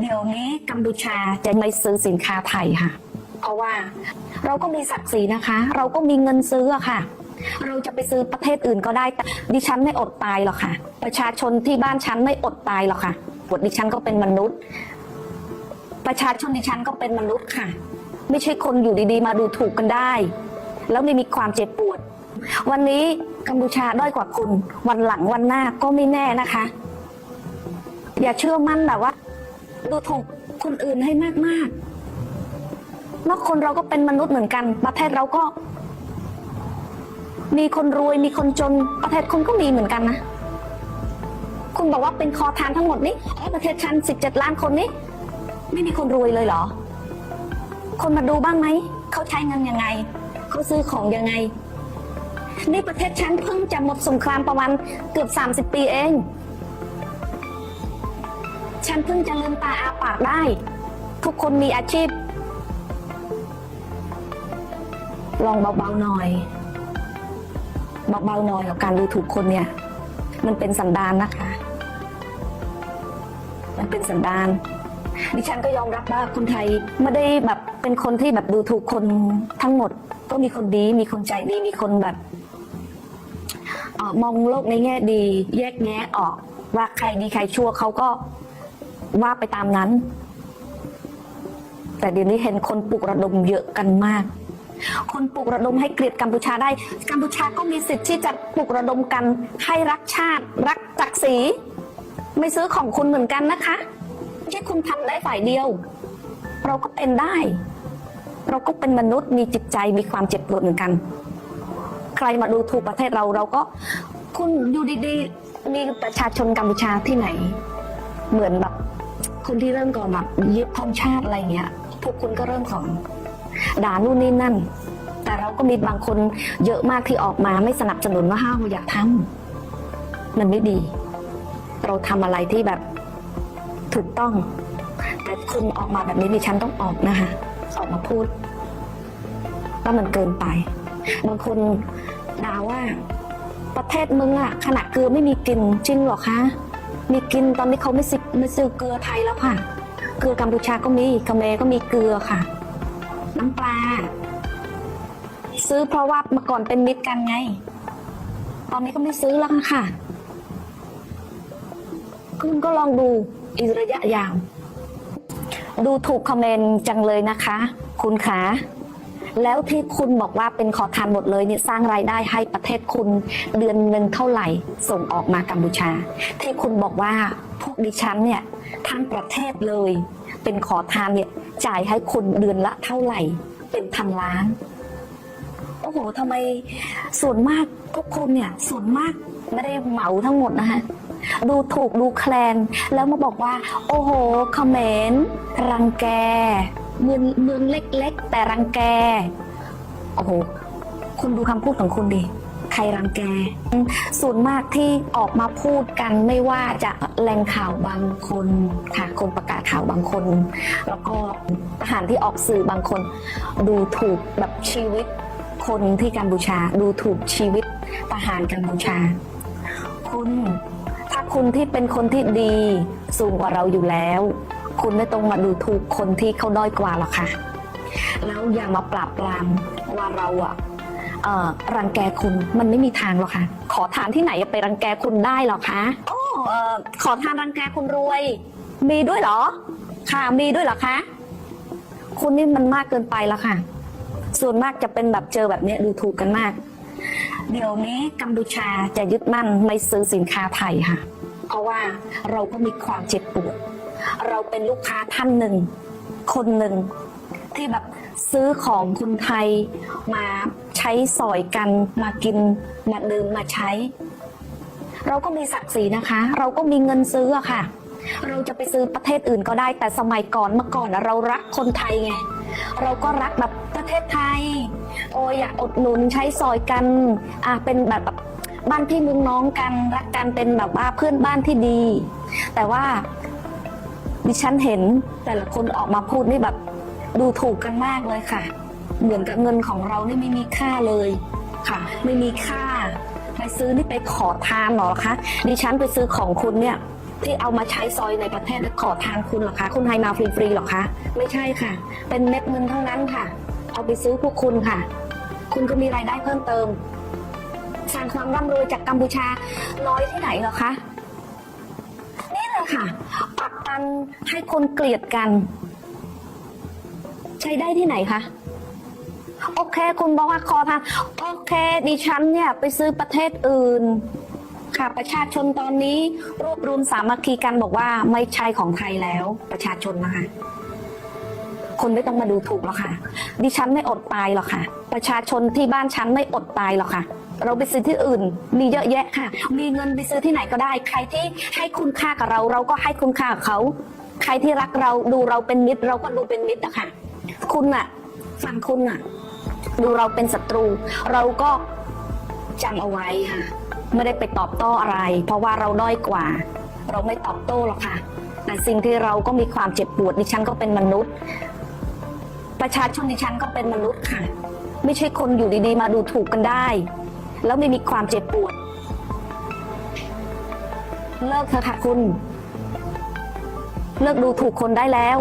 เดี๋ยวนี้กัมพูชาจะไม่ซื้อสินค้าไทยค่ะ เพราะว่าเราก็มีศักดิ์ศรีนะคะ เราก็มีเงินซื้อค่ะ เราจะไปซื้อประเทศอื่นก็ได้แต่ดิฉันไม่อดตายหรอกค่ะ ประชาชนที่บ้านฉันไม่อดตายหรอกค่ะปวดดิฉันก็เป็นมนุษย์ ประชาชนดิฉันก็เป็นมนุษย์ค่ะ ไม่ใช่คนอยู่ดีๆ มาดูถูกกันได้ แล้วไม่มีความเจ็บปวด วันนี้กัมพูชาด้อยกว่าคุณ วันหลังวันหน้าก็ไม่แน่นะคะ อย่าเชื่อมั่นแบบว่า ดูถูกคนอื่นให้มากๆแล้วคนเราก็เป็นมนุษย์เหมือนกัน ประเทศเราก็ มีคนรวยมีคนจนประเทศคุณก็มีเหมือนกันนะ คุณบอกว่าเป็นคอทานทั้งหมดนี้ประเทศฉันสิบเจ็ดล้านคนนี้ ไม่มีคนรวยเลยเหรอ คนมาดูบ้างไหมเขาใช้เงินยังไงเขาซื้อของยังไงนี่ประเทศฉันเพิ่งจะหมดสงครามประมาณเกือบ 30 ปีเอง ฉันเพิ่งจะลืมตาอาปากได้ ทุกคนมีอาชีพ ลองเบาๆหน่อย เบาๆหน่อยกับการดูถูกคนเนี่ย มันเป็นสันดานนะคะ มันเป็นสันดานดิฉันก็ยอมรับว่าคนไทยไม่ได้แบบเป็นคนที่แบบดูถูกคนทั้งหมด ก็มีคนดี มีคนใจดี มีคนแบบอมองโลกในแง่ดี แยกแยะออกว่าใครดีใครชั่วเขาก็ ว่าไปตามนั้น แต่เดี๋ยวนี้เห็นคนปลุกระดมเยอะกันมาก คนปลุกระดมให้เกลียดกัมพูชาได้ กัมพูชาก็มีสิทธิ์ที่จะปลุกระดมกันให้รักชาติ รักศักดิ์ศรีไม่ซื้อของคุณเหมือนกันนะคะไม่ใช่คุณทำได้ฝ่ายเดียว เราก็เป็นได้ เราก็เป็นมนุษย์มีจิตใจมีความเจ็บปวดเหมือนกัน ใครมาดูถูกประเทศเราเราก็คุณอยู่ดีๆมีประชาชนกัมพูชาที่ไหน เหมือนแบบ คนที่เริ่มก่อนแบบยึดธงชาติอะไรเงี้ย พวกคุณก็เริ่มของด่านู่นนี่นั่น แต่เราก็มีบางคนเยอะมากที่ออกมาไม่สนับสนุนว่าห้าวอยากทำมันไม่ดี เราทำอะไรที่แบบถูกต้อง แต่คุณออกมาแบบนี้ดิฉันต้องออกนะคะออกมาพูดว่ามันเกินไป บางคนด่าว่า ประเทศมึงอะขนาดเกลือไม่มีกินจริงหรอคะ มีกินตอนนี้เขาไม่ซื้อไม่ซื้อเกลือไทยแล้วค่ะ เกลือกัมพูชาก็มีกัมเมก็มีเกลือค่ะ น้ำปลา ซื้อเพราะว่าเมื่อก่อนเป็นมิตรกันไง ตอนนี้ก็ไม่ซื้อแล้วค่ะคุณก็ลองดูอีกระยะยาวดูถูกคอมเมนต์จังเลยนะคะ คุณคะ แล้วที่คุณบอกว่าเป็นขอทานหมดเลยเนี่ยสร้างรายได้ให้ประเทศคุณเดือนหนึ่งเท่าไหร่ส่งออกมากัมพูชา ที่คุณบอกว่าพวกดิฉันเนี่ยทั้งประเทศเลย เป็นขอทานเนี่ยจ่ายให้คุณเดือนละเท่าไหร่ เป็นพันล้านโอ้โหทำไมส่วนมากทุกคนเนี่ยส่วนมากไม่ได้เหมาทั้งหมดนะคะดูถูกดูแคลน แล้วมาบอกว่า โอ้โหเขมรรังแก เมืองเมืองเล็ก ๆ แต่รังแก โอ้โห คุณดูคำพูดของคุณดิ ใครรังแก ส่วนมากที่ออกมาพูดกันไม่ว่าจะแหล่งข่าวบางคนค่ะ คนประกาศข่าวบางคน แล้วก็ทหารที่ออกสื่อบางคน ดูถูกแบบชีวิตคนที่กัมพูชา ดูถูกชีวิตทหารกัมพูชา คุณ ถ้าคุณที่เป็นคนที่ดีสูงกว่าเราอยู่แล้ว คุณไม่ต้องมาดูถูกคนที่เขาด้อยกว่าหรอกค่ะ แล้วอย่ามาปราบปรามว่าเราอะรังแกคุณมันไม่มีทางหรอกค่ะ ขอทานที่ไหนจะไปรังแกคุณได้หรอคะโอ้เอ่อขอทานรังแกคุณรวย มีด้วยเหรอ ค่ะมีด้วยเหรอคะคุณนี่มันมากเกินไปแล้วค่ะ ส่วนมากจะเป็นแบบเจอแบบเนี้ยดูถูกกันมาก เดี๋ยวนี้กัมพูชาจะยึดมั่นไม่ซื้อสินค้าไทยค่ะ เพราะว่าเราก็มีความเจ็บปวด เราเป็นลูกค้าท่านหนึ่ง คนหนึ่ง ที่แบบซื้อของคนไทยมาใช้สอยกันมากินมาดื่มมาใช้ เราก็มีศักดิ์ศรีนะคะ เราก็มีเงินซื้อค่ะ เราจะไปซื้อประเทศอื่นก็ได้ แต่สมัยก่อนเมื่อก่อนเรารักคนไทยไงเราก็รักแบบประเทศไทย โอ้ยอยากอดหนุนใช้ซอยกันอะเป็นแบบแบบบ้านพี่มึงน้องกันรักกันเป็นแบบว่าเพื่อนบ้านที่ดี แต่ว่า ดิฉันเห็นแต่ละคนออกมาพูดนี่แบบ ดูถูกกันมากเลยค่ะ เหมือนกับเงินของเรานี่ไม่มีค่าเลยค่ะ ไม่มีค่า ไปซื้อนี่ไปขอทานหรอคะดิฉันไปซื้อของคุณเนี่ยที่เอามาใช้ซอยในประเทศขอทานคุณหรอคะ คุณให้มาฟรีๆหรอคะ ไม่ใช่ค่ะ เป็นเม็ดเงินทั้งนั้นค่ะ เอาไปซื้อพวกคุณค่ะ คุณก็มีรายได้เพิ่มเติม สร้างความร่ำรวยจากกัมพูชาน้อยที่ไหนหรอคะ นี่แหละค่ะปัก ปันให้คนเกลียดกัน ใช้ได้ที่ไหนคะโอเค คุณบอกว่าคอทางโอเค ดิฉันเนี่ยไปซื้อประเทศอื่น ค่ะ ประชาชนตอนนี้รวบรวมสามัคคีกันบอกว่าไม่ใช่ของไทยแล้วประชาชนนะคะ คนไม่ต้องมาดูถูกหรอกค่ะ ดิฉันไม่อดตายหรอกค่ะ ประชาชนที่บ้านฉันไม่อดตายหรอกค่ะ เราไปซื้อที่อื่น มีเยอะแยะค่ะ มีเงินไปซื้อที่ไหนก็ได้ ใครที่ให้คุณค่ากับเรา เราก็ให้คุณค่ากับเขา ใครที่รักเราดูเราเป็นมิตร เราก็ดูเป็นมิตรอะค่ะ คุณอะฝั่งคุณอะดูเราเป็นศัตรู เราก็จำเอาไว้ค่ะ ไม่ได้ไปตอบโต้อะไร เพราะว่าเราด้อยกว่า เราไม่ตอบโต้หรอกค่ะแต่สิ่งที่เราก็มีความเจ็บปวดดิฉันก็เป็นมนุษย์ ประชาชนดิฉันก็เป็นมนุษย์ค่ะ ไม่ใช่คนอยู่ดีๆ มาดูถูกกันได้ แล้วไม่มีความเจ็บปวด เลิกเถอะค่ะคุณ เลิกดูถูกคนได้แล้ว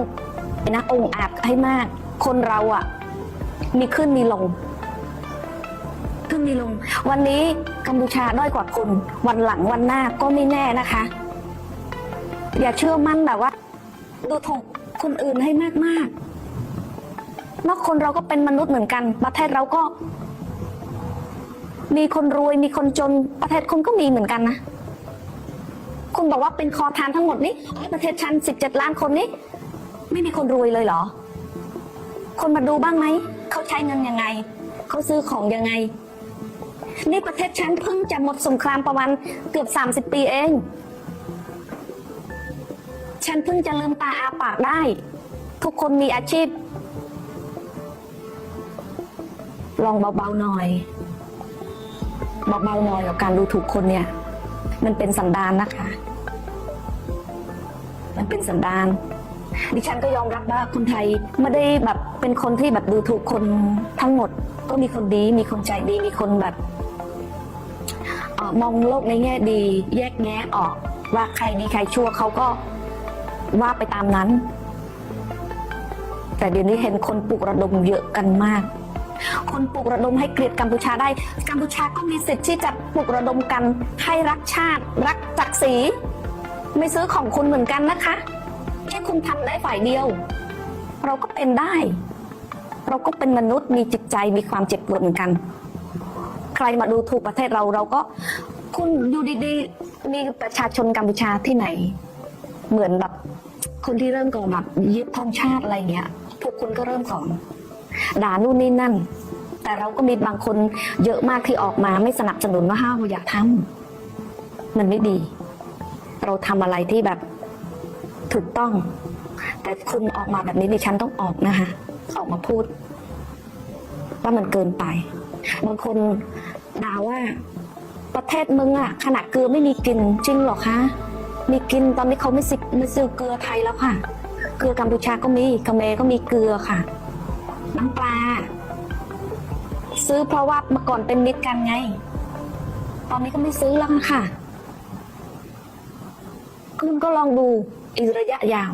นะองค์อาจให้มาก คนเราอะมีขึ้นมีลง ขึ้นมีลง วันนี้กัมพูชาด้อยกว่าคุณวันหลังวันหน้าก็ไม่แน่นะคะ อย่าเชื่อมั่นแบบว่า ดูถูกคนอื่นให้มากๆ นอกคนเราก็เป็นมนุษย์เหมือนกัน ประเทศเราก็ มีคนรวยมีคนจนประเทศคุณก็มีเหมือนกันนะคุณบอกว่าเป็นคอทานทั้งหมดนี้ประเทศฉันสิบเจ็ดล้านคนนี้ ไม่มีคนรวยเลยเหรอ คนมาดูบ้างไหมเขาใช้เงินยังไงเขาซื้อของยังไงนี่ประเทศฉันเพิ่งจะหมดสงครามประมาณเกือบสามสิบปีเองฉันเพิ่งจะลืมตาอาปากได้ ทุกคนมีอาชีพ ลองเบาๆหน่อยเบาๆหน่อยกับการดูถูกคนเนี่ย มันเป็นสันดานนะคะ มันเป็นสันดาน ดิฉันก็ยอมรับว่าคนไทยไม่ได้แบบเป็นคนที่แบบดูถูกคนทั้งหมด ก็มีคนดี มีคนใจดี มีคนแบบออมองโลกในแง่ดี แยกแยะออก ว่าใครดีใครชั่วเขาก็ว่าไปตามนั้น แต่เดี๋ยวนี้เห็นคนปลุกระดมเยอะกันมาก คนปลุกระดมให้เกลียดกัมพูชาได้ กัมพูชาก็มีสิทธิ์ที่จะปลุกระดมกันให้รักชาติ รักศักดิ์ศรีไม่ซื้อของคุณเหมือนกันนะคะแค่คุณทำได้ฝ่ายเดียว เราก็เป็นได้ เราก็เป็นมนุษย์มีจิตใจมีความเจ็บปวดเหมือนกัน ใครมาดูถูกประเทศเราเราก็คุณอยู่ดีๆมีประชาชนกัมพูชาที่ไหน เหมือนแบบคนที่เริ่มก่อนแบบยึดธงชาติอะไรเงี้ยพวกคุณก็เริ่มก่อน ด่านู่นนี่นั่น แต่เราก็มีบางคนเยอะมากที่ออกมาไม่สนับสนุนว่าห้าวอยากทำมันไม่ดี เราทำอะไรที่แบบถูกต้อง แต่คุณออกมาแบบนี้ดิฉันต้องออกนะคะออกมาพูด ว่ามันเกินไปบางคนด่าว่าประเทศมึงอะขนาดเกลือไม่มีกินจริงหรอคะมีกินตอนนี้เขาไม่ซื้อไม่ซื้อเกลือไทยแล้วค่ะ เกลือกัมพูชาก็มีเขมรก็มีเกลือค่ะ น้ำปลา ซื้อเพราะว่าเมื่อก่อนเป็นมิตรกันไง ตอนนี้ก็ไม่ซื้อแล้วค่ะ คุณก็ลองดูอีกระยะยาว